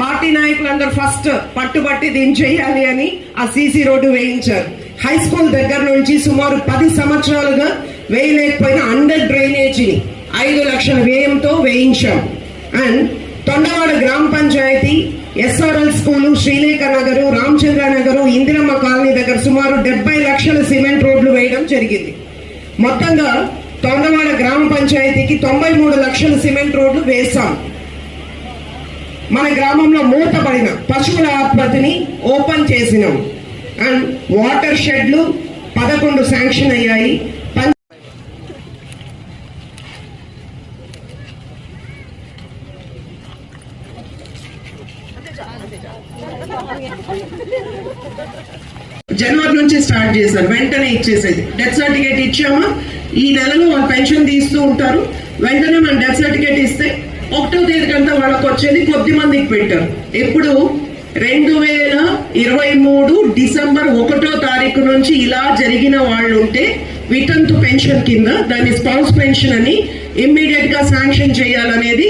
Party నాయకులందరూ first పట్టుబట్టి దీన్ని చేయాలి అని ఆ సీసీ రోడ్డు వేయించారు. హై స్కూల్ దగ్గర నుంచి సుమారు పది సంవత్సరాలుగా వేయలేకపోయిన అండర్ డ్రైనేజీని ఐదు లక్షల వ్యయంతో వేయించాం. అండ్ తొండవాడ గ్రామ panchayat SRL school Srilekha Nagar Ramachandra Nagar Indiramma colony దగ్గర సుమారు డెబ్బై లక్షల సిమెంట్ రోడ్లు వేయడం జరిగింది. మొత్తంగా తొండవాడ గ్రామ పంచాయతీకి తొంభై మూడు లక్షల సిమెంట్ రోడ్లు వేశాం. మన గ్రామంలో మూతపడిన పశువుల ఆసుపత్రిని ఓపెన్ చేసినాం. అండ్ వాటర్ షెడ్లు పదకొండు శాంక్షన్ అయ్యాయి. జనవరి నుంచి స్టార్ట్ చేశారు. వెంటనే ఇచ్చేసేది. Death certificate ఇచ్చామా? ఈ నెలలో వాళ్ళు పెన్షన్ తీస్తూ ఉంటారు. వెంటనే మనం డెత్ సర్టిఫికేట్ ఇస్తే ఒకటో తేదీకంతా వాళ్ళకి వచ్చేది కొద్ది మందికి పెట్టారు ఇప్పుడు రెండు వేల ఇరవై మూడు డిసెంబర్ ఒకటో తారీఖు నుంచి ఇలా జరిగిన వాళ్ళు ఉంటే వితంతు పెన్షన్ కింద దాన్ని స్పౌస్ పెన్షన్ అని ఇమ్మీడియట్గా శాంక్షన్ చేయాలనేది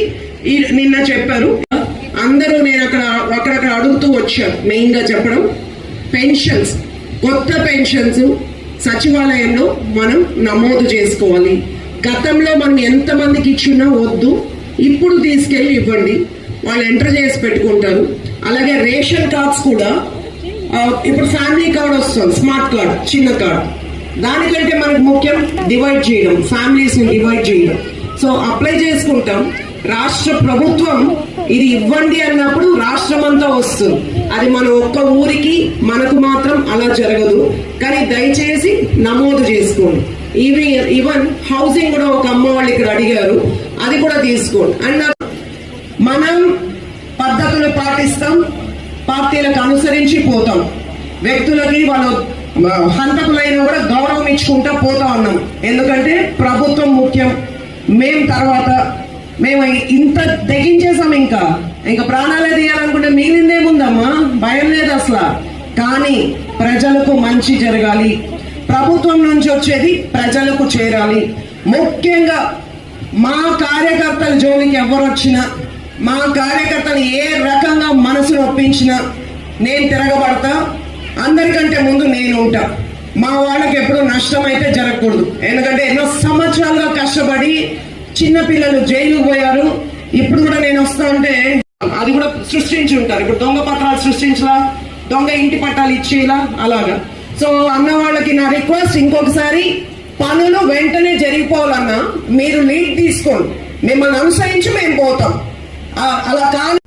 నిన్న చెప్పారు. అందరూ నేను అక్కడ అక్కడక్కడ అడుగుతూ వచ్చాను మెయిన్గా చెప్పడం. పెన్షన్స్ కొత్త పెన్షన్స్ సచివాలయంలో మనం నమోదు చేసుకోవాలి. గతంలో మనం ఎంతమందికి ఇచ్చినా వద్దు. ఇప్పుడు తీసుకెళ్ళి ఇవ్వండి. వాళ్ళు ఎంటర్ చేసి పెట్టుకుంటారు. అలాగే రేషన్ కార్డ్స్ కూడా ఇప్పుడు ఫ్యామిలీ కార్డ్ వస్తుంది స్మార్ట్ కార్డ్ చిన్న కార్డ్. దానికంటే మనకు ముఖ్యం డివైడ్ చేయడం ఫ్యామిలీస్ని డివైడ్ చేయడం. సో అప్లై చేసుకుంటాం. రాష్ట్ర ప్రభుత్వం ఇది ఇవ్వండి అన్నప్పుడు రాష్ట్రం అంతా వస్తుంది. అది మన ఒక్క ఊరికి మనకు మాత్రం అలా జరగదు. కానీ దయచేసి నమోదు చేసుకోండి. ఇవి ఈవెన్ హౌసింగ్ కూడా ఒక అమ్మ వాళ్ళు ఇక్కడ అడిగారు. అది కూడా తీసుకోండి. అండ్ మనం పద్ధతులు పాటిస్తాం పార్టీలకు అనుసరించి పోతాం. వ్యక్తులకి వాళ్ళు హంతకులైన కూడా గౌరవం ఇచ్చుకుంటా పోతా ఉన్నాం. ఎందుకంటే ప్రభుత్వం ముఖ్యం. మేం తర్వాత మేము ఇంత తెగించేసాం ఇంకా. ఇంకా ప్రాణాలే తీయాలనుకుంటే మిగిలిందేముందమ్మా భయం లేదు అసలు. కానీ ప్రజలకు మంచి జరగాలి. ప్రభుత్వం నుంచి వచ్చేది ప్రజలకు చేరాలి. ముఖ్యంగా మా కార్యకర్తల జోలికి ఎవరు వచ్చినా మా కార్యకర్తలు ఏ రకంగా మనసు ఒప్పించినా నేను తిరగబడతా. అందరికంటే ముందు నేను ఉంటా. మా వాళ్ళకి ఎప్పుడు నష్టం అయితే జరగకూడదు. ఎందుకంటే ఎన్నో సంవత్సరాలుగా కష్టపడి చిన్నపిల్లలు జైలుకు పోయారు. ఇప్పుడు కూడా నేను వస్తా ఉంటే అది కూడా సృష్టించి ఉంటారు. ఇప్పుడు దొంగ పత్రాలు సృష్టించలా దొంగ ఇంటి పట్టాలు ఇచ్చేలా అలాగా. సో అన్న వాళ్ళకి నా రిక్వెస్ట్ ఇంకొకసారి పనులు వెంటనే జరిగిపోవాలన్నా మీరు లీడ్ తీసుకోండి. మిమ్మల్ని అనుసరించి మేము పోతాం. అలా కాదు.